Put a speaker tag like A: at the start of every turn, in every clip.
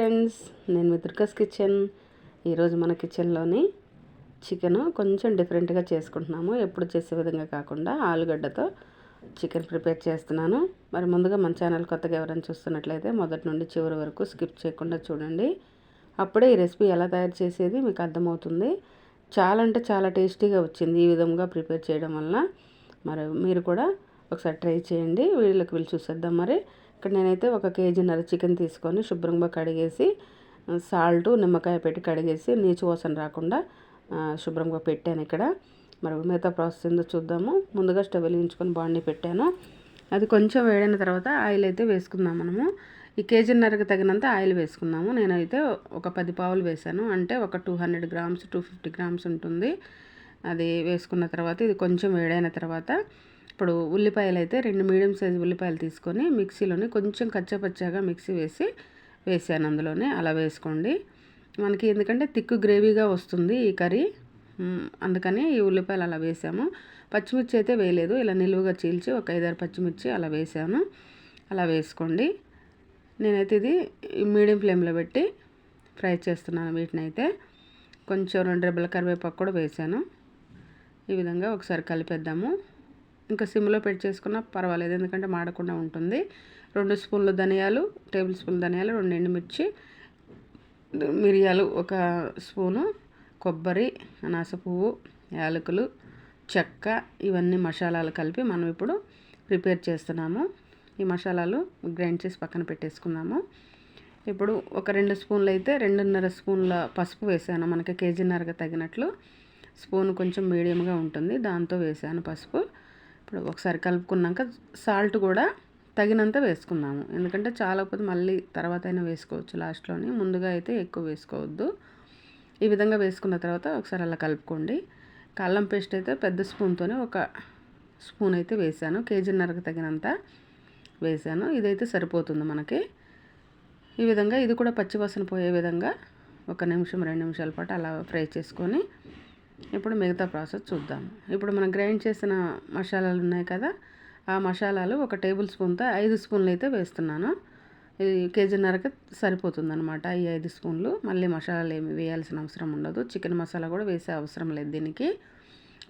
A: Friends నేను మీ దుర్గస్ kitchen ఈరోజు మన కిచెన్లోని చికెన్ కొంచెం డిఫరెంట్గా చేసుకుంటున్నాము. ఎప్పుడు చేసే విధంగా కాకుండా ఆలుగడ్డతో చికెన్ ప్రిపేర్ చేస్తున్నాను. మరి ముందుగా మన ఛానల్ కొత్తగా ఎవరైనా చూస్తున్నట్లయితే మొదటి నుండి చివరి వరకు స్కిప్ చేయకుండా చూడండి. అప్పుడే ఈ రెసిపీ ఎలా తయారు చేసేది మీకు అర్థమవుతుంది. చాలా అంటే చాలా టేస్టీగా వచ్చింది ఈ విధంగా ప్రిపేర్ చేయడం వలన. మరి మీరు కూడా ఒకసారి ట్రై చేయండి. వీళ్ళకి వీళ్ళు చూసేద్దాం మరి. ఇక్కడ నేనైతే ఒక కేజీన్నర చికెన్ తీసుకొని శుభ్రంగా కడిగేసి సాల్ట్ నిమ్మకాయ పెట్టి కడిగేసి నీచు వాసన రాకుండా శుభ్రంగా పెట్టాను ఇక్కడ. మరి మిగతా ప్రాసెస్ ఏందో చూద్దాము. ముందుగా స్టవ్ వెలిగించుకొని బాండీ పెట్టాను. అది కొంచెం వేడైన తర్వాత ఆయిల్ అయితే వేసుకుందాం మనము. ఈ కేజీన్నరకు తగినంత ఆయిల్ వేసుకున్నాము నేనైతే ఒక పది పావులు వేసాను అంటే ఒక two hundred grams two fifty grams ఉంటుంది. అది వేసుకున్న తర్వాత ఇది కొంచెం వేడైన తర్వాత ఇప్పుడు ఉల్లిపాయలు అయితే రెండు మీడియం సైజు ఉల్లిపాయలు తీసుకొని మిక్సీలోని కొంచెం కచ్చపచ్చగా మిక్సీ వేసి వేసాను అందులోనే. అలా వేసుకోండి. మనకి ఎందుకంటే తిక్కు గ్రేవీగా వస్తుంది ఈ కర్రీ. అందుకని ఈ ఉల్లిపాయలు అలా వేసాము. పచ్చిమిర్చి అయితే వేయలేదు. ఇలా నిలువుగా చీల్చి ఒక ఐదారు పచ్చిమిర్చి అలా వేసాను. అలా వేసుకోండి. నేనైతే ఇది మీడియం ఫ్లేమ్లో పెట్టి ఫ్రై చేస్తున్నాను వీటిని అయితే కొంచెం రెండు రెబ్బల కరివేపాకు కూడా వేసాను. ఈ విధంగా ఒకసారి కలిపేద్దాము. ఇంకా సిమ్లో పెట్టి చేసుకున్నా పర్వాలేదు ఎందుకంటే మాడకుండా ఉంటుంది. రెండు స్పూన్లు ధనియాలు టేబుల్ స్పూన్ ధనియాలు రెండు ఎండుమిర్చి మిరియాలు ఒక స్పూను కొబ్బరి అనాస పువ్వు యాలకులు చెక్క ఇవన్నీ మసాలాలు కలిపి మనం ఇప్పుడు ప్రిపేర్ చేస్తున్నాము. ఈ మసాలాలు గ్రైండ్ చేసి పక్కన పెట్టేసుకున్నాము. ఇప్పుడు ఒక రెండు స్పూన్లు అయితే రెండున్నర స్పూన్ల పసుపు వేసాను. మనకి కేజీన్నరగా తగినట్లు స్పూన్ కొంచెం మీడియంగా ఉంటుంది దాంతో వేసాను పసుపు. ఇప్పుడు ఒకసారి కలుపుకున్నాక సాల్ట్ కూడా తగినంత వేసుకున్నాము ఎందుకంటే చాలా పోతే మళ్ళీ తర్వాత అయినా వేసుకోవచ్చు లాస్ట్లోని. ముందుగా అయితే ఎక్కువ వేసుకోవద్దు. ఈ విధంగా వేసుకున్న తర్వాత ఒకసారి అలా కలుపుకోండి. కల్లం పేస్ట్ అయితే పెద్ద స్పూన్తోనే ఒక స్పూన్ అయితే వేసాను. కేజీన్నరకు తగినంత వేసాను. ఇదైతే సరిపోతుంది మనకి. ఈ విధంగా ఇది కూడా పచ్చివాసన పోయే విధంగా ఒక నిమిషం రెండు నిమిషాల పాటు అలా ఫ్రై చేసుకొని ఇప్పుడు మిగతా ప్రాసెస్ చూద్దాం. ఇప్పుడు మనం గ్రైండ్ చేసిన మసాలాలు ఉన్నాయి కదా ఆ మసాలాలు ఒక టేబుల్ స్పూన్తో ఐదు స్పూన్లు అయితే వేస్తున్నాను. ఇది కేజీన్నరకి సరిపోతుంది అనమాట ఈ ఐదు స్పూన్లు. మళ్ళీ మసాలాలు ఏమి వేయాల్సిన అవసరం ఉండదు. చికెన్ మసాలా కూడా వేసే అవసరం లేదు దీనికి.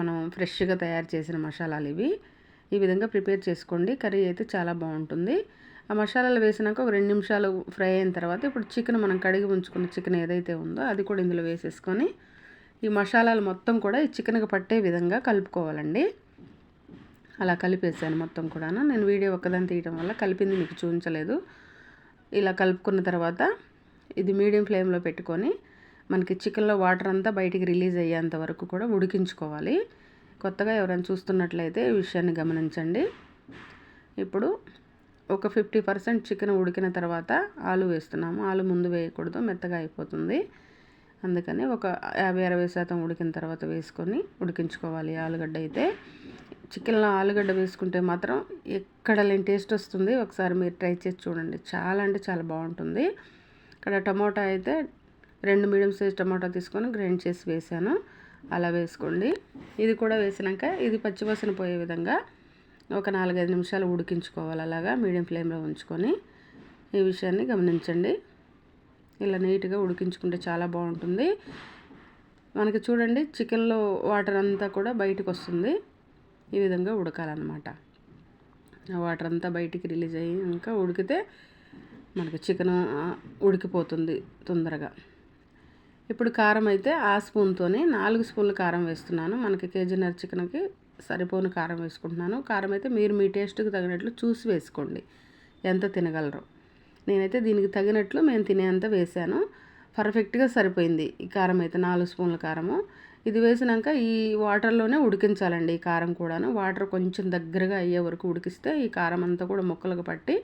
A: మనం ఫ్రెష్గా తయారు చేసిన మసాలాలు ఇవి. ఈ విధంగా ప్రిపేర్ చేసుకోండి. కర్రీ అయితే చాలా బాగుంటుంది. ఆ మసాలాలు వేసినాక ఒక రెండు నిమిషాలు ఫ్రై అయిన తర్వాత ఇప్పుడు చికెన్ మనం కడిగి ఉంచుకున్న చికెన్ ఏదైతే ఉందో అది కూడా ఇందులో వేసేసుకొని ఈ మసాలాలు మొత్తం కూడా ఈ చికెన్కి పట్టే విధంగా కలుపుకోవాలండి. అలా కలిపేసాను మొత్తం కూడా నేను వీడియో ఒక్కదాన్ని తీయడం వల్ల కలిపింది మీకు చూపించలేదు. ఇలా కలుపుకున్న తర్వాత ఇది మీడియం ఫ్లేమ్లో పెట్టుకొని మనకి చికెన్లో వాటర్ అంతా బయటికి రిలీజ్ అయ్యేంత వరకు కూడా ఉడికించుకోవాలి. కొత్తగా ఎవరైనా చూస్తున్నట్లయితే ఈ విషయాన్ని గమనించండి. ఇప్పుడు ఒక ఫిఫ్టీ పర్సెంట్ చికెన్ ఉడికిన తర్వాత ఆలు వేస్తున్నాము. ఆలు ముందు వేయకూడదు మెత్తగా అయిపోతుంది. అందుకని ఒక యాభై అరవై శాతం ఉడికిన తర్వాత వేసుకొని ఉడికించుకోవాలి ఆలుగడ్డ అయితే. చికెన్లో ఆలుగడ్డ వేసుకుంటే మాత్రం ఎక్కడ లేని టేస్ట్ వస్తుంది. ఒకసారి మీరు ట్రై చేసి చూడండి. చాలా అంటే చాలా బాగుంటుంది. ఇక్కడ టమోటా అయితే రెండు మీడియం సైజ్ టమాటా తీసుకొని గ్రైండ్ చేసి వేసాను. అలా వేసుకోండి. ఇది కూడా వేసినాక ఇది పచ్చివాసన పోయే విధంగా ఒక నాలుగైదు నిమిషాలు ఉడికించుకోవాలి. అలాగా మీడియం ఫ్లేమ్లో ఉంచుకొని ఈ విషయాన్ని గమనించండి. ఇలా నీట్గా ఉడికించుకుంటే చాలా బాగుంటుంది. మనకి చూడండి చికెన్లో వాటర్ అంతా కూడా బయటకు వస్తుంది ఈ విధంగా ఉడకాలన్నమాట. ఆ వాటర్ అంతా బయటికి రిలీజ్ అయ్యి ఇంకా ఉడికితే మనకి చికెన్ ఉడికిపోతుంది తొందరగా. ఇప్పుడు కారం అయితే ఆ స్పూన్తోనే నాలుగు స్పూన్లు కారం వేస్తున్నాను. మనకి కేజీన్నర చికెన్కి సరిపోని కారం వేసుకుంటున్నాను. కారం అయితే మీరు మీ టేస్ట్కి తగినట్లు చూసి వేసుకోండి. ఎంత తినగలరు. నేనైతే దీనికి తగినట్లు మేము తినేంత వేసాను. పర్ఫెక్ట్గా సరిపోయింది ఈ కారం అయితే నాలుగు స్పూన్ల కారము. ఇది వేసినాక ఈ వాటర్లోనే ఉడికించాలండి ఈ కారం కూడాను. వాటర్ కొంచెం దగ్గరగా అయ్యే వరకు ఉడికిస్తే ఈ కారం అంతా కూడా ముక్కలకు పట్టి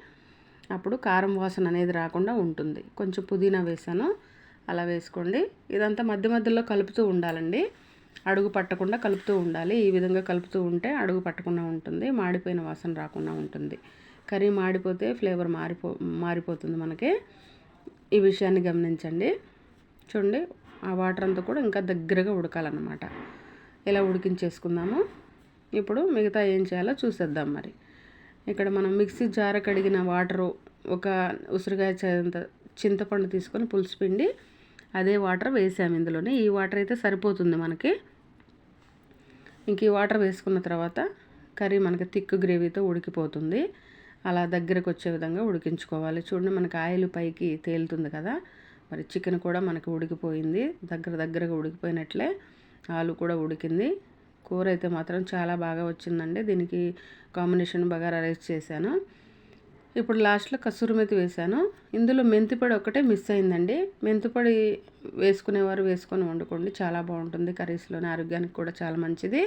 A: అప్పుడు కారం వాసన అనేది రాకుండా ఉంటుంది. కొంచెం పుదీనా వేసాను. అలా వేసుకోండి. ఇదంతా మధ్య మధ్యలో కలుపుతూ ఉండాలండి. అడుగు పట్టకుండా కలుపుతూ ఉండాలి. ఈ విధంగా కలుపుతూ ఉంటే అడుగు పట్టకుండా ఉంటుంది. మాడిపోయిన వాసన రాకుండా ఉంటుంది. కర్రీ మాడిపోతే ఫ్లేవర్ మారిపో మారిపోతుంది మనకి. ఈ విషయాన్ని గమనించండి. చూడండి ఆ వాటర్ అంతా కూడా ఇంకా దగ్గరగా ఉడకాలన్నమాట. ఇలా ఉడికించేసుకుందాము? ఇప్పుడు మిగతా ఏం చేయాలో చూసేద్దాం మరి. ఇక్కడ మనం మిక్సీ జార కడిగిన వాటరు ఒక ఉసిరికాయ చింతపండు తీసుకొని పులుసు పిండి అదే వాటర్ వేసాము ఇందులోనే. ఈ వాటర్ అయితే సరిపోతుంది మనకి. ఇంక ఈ వాటర్ వేసుకున్న తర్వాత కర్రీ మనకి థిక్ గ్రేవీతో ఉడికిపోతుంది. అలా దగ్గరకు వచ్చే విధంగా ఉడికించుకోవాలి. చూడండి మనకి ఆయిల్ పైకి తేలుతుంది కదా. మరి చికెన్ కూడా మనకి ఉడికిపోయింది. దగ్గర దగ్గరగా ఉడికిపోయినట్లే ఆలు కూడా ఉడికింది. కూర అయితే మాత్రం చాలా బాగా వచ్చిందండి. దీనికి కాంబినేషన్ బగారా రైస్ చేశాను. ఇప్పుడు లాస్ట్లో కసూరి మెతి వేశాను. ఇందులో మెంతిపొడి ఒకటే మిస్ అయిందండి. మెంతిపొడి వేసుకునేవారు వేసుకొని వండుకోండి. చాలా బాగుంటుంది. కర్రీస్లోనే ఆరోగ్యానికి కూడా చాలా మంచిది.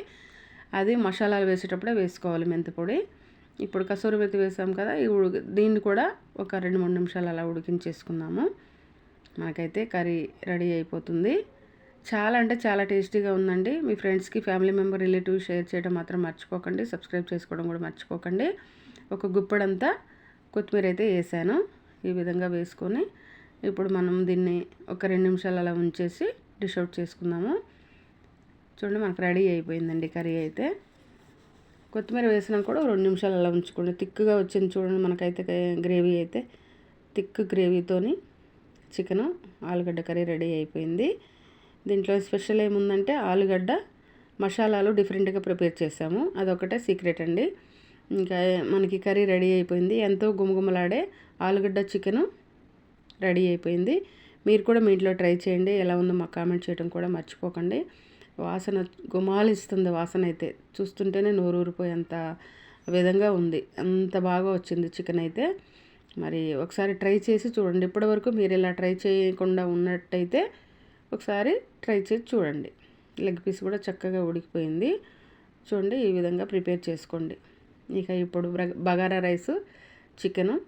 A: అది మసాలాలు వేసేటప్పుడే వేసుకోవాలి మెంతిపొడి ఇప్పుడు కసూరి మెతి వేసాం కదా ఈ ఉడి దీన్ని కూడా ఒక రెండు మూడు నిమిషాలు అలా ఉడికించేసుకుందాము. మనకైతే కర్రీ రెడీ అయిపోతుంది. చాలా అంటే చాలా టేస్టీగా ఉందండి. మీ ఫ్రెండ్స్కి ఫ్యామిలీ మెంబర్ రిలేటివ్ షేర్ చేయడం మాత్రం మర్చిపోకండి. సబ్స్క్రైబ్ చేసుకోవడం కూడా మర్చిపోకండి. ఒక గుప్పడంతా కొత్తిమీర అయితే వేసాను. ఈ విధంగా వేసుకొని ఇప్పుడు మనం దీన్ని ఒక రెండు నిమిషాలు అలా ఉంచేసి డిష్ అవుట్ చేసుకుందాము. చూడండి మనకు రెడీ అయిపోయిందండి కర్రీ అయితే. కొత్తిమీర వేసినా కూడా రెండు నిమిషాలు అలా ఉంచుకోండి. థిక్గా వచ్చింది చూడండి మనకైతే గ్రేవీ అయితే. థిక్ గ్రేవీతోని చికెను ఆలుగడ్డ కర్రీ రెడీ అయిపోయింది. దీంట్లో స్పెషల్ ఏముందంటే ఆలుగడ్డ మసాలాలు డిఫరెంట్గా ప్రిపేర్ చేసాము. అదొకటే సీక్రెట్ అండి. ఇంకా మనకి కర్రీ రెడీ అయిపోయింది. ఎంతో గుమగుమలాడే ఆలుగడ్డ చికెను రెడీ అయిపోయింది. మీరు కూడా మీ ఇంట్లో ట్రై చేయండి. ఎలా ఉందో మాకు కామెంట్ చేయడం కూడా మర్చిపోకండి. వాసన గుమాలిస్తుంది వాసన అయితే చూస్తుంటేనే నోరు ఊరిపోయేంత విధంగా ఉంది. అంత బాగా వచ్చింది చికెన్ అయితే. మరి ఒకసారి ట్రై చేసి చూడండి. ఇప్పటివరకు మీరు ఇలా ట్రై చేయకుండా ఉన్నట్టయితే ఒకసారి ట్రై చేసి చూడండి. లెగ్ పీస్ కూడా చక్కగా ఉడికిపోయింది. చూడండి ఈ విధంగా ప్రిపేర్ చేసుకోండి. ఇక ఇప్పుడు బగారా రైస్ చికెను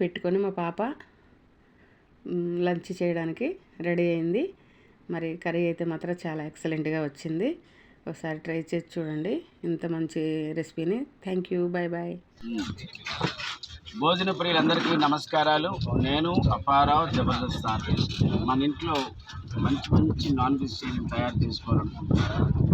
A: పెట్టుకొని మా పాప లంచ్ చేయడానికి రెడీ అయింది. మరి కర్రీ అయితే మాత్రం చాలా ఎక్సలెంట్గా వచ్చింది. ఒకసారి ట్రై చేసి చూడండి. ఇంత మంచి రెసిపీని. Thank you. బాయ్ బాయ్
B: భోజన ప్రియులందరికీ నమస్కారాలు. నేను అపారావు జబర్దస్త్ మన ఇంట్లో మంచి మంచి నాన్ వెజిటేరియన్ తయారు చేసుకోవాలనుకుంటున్నాను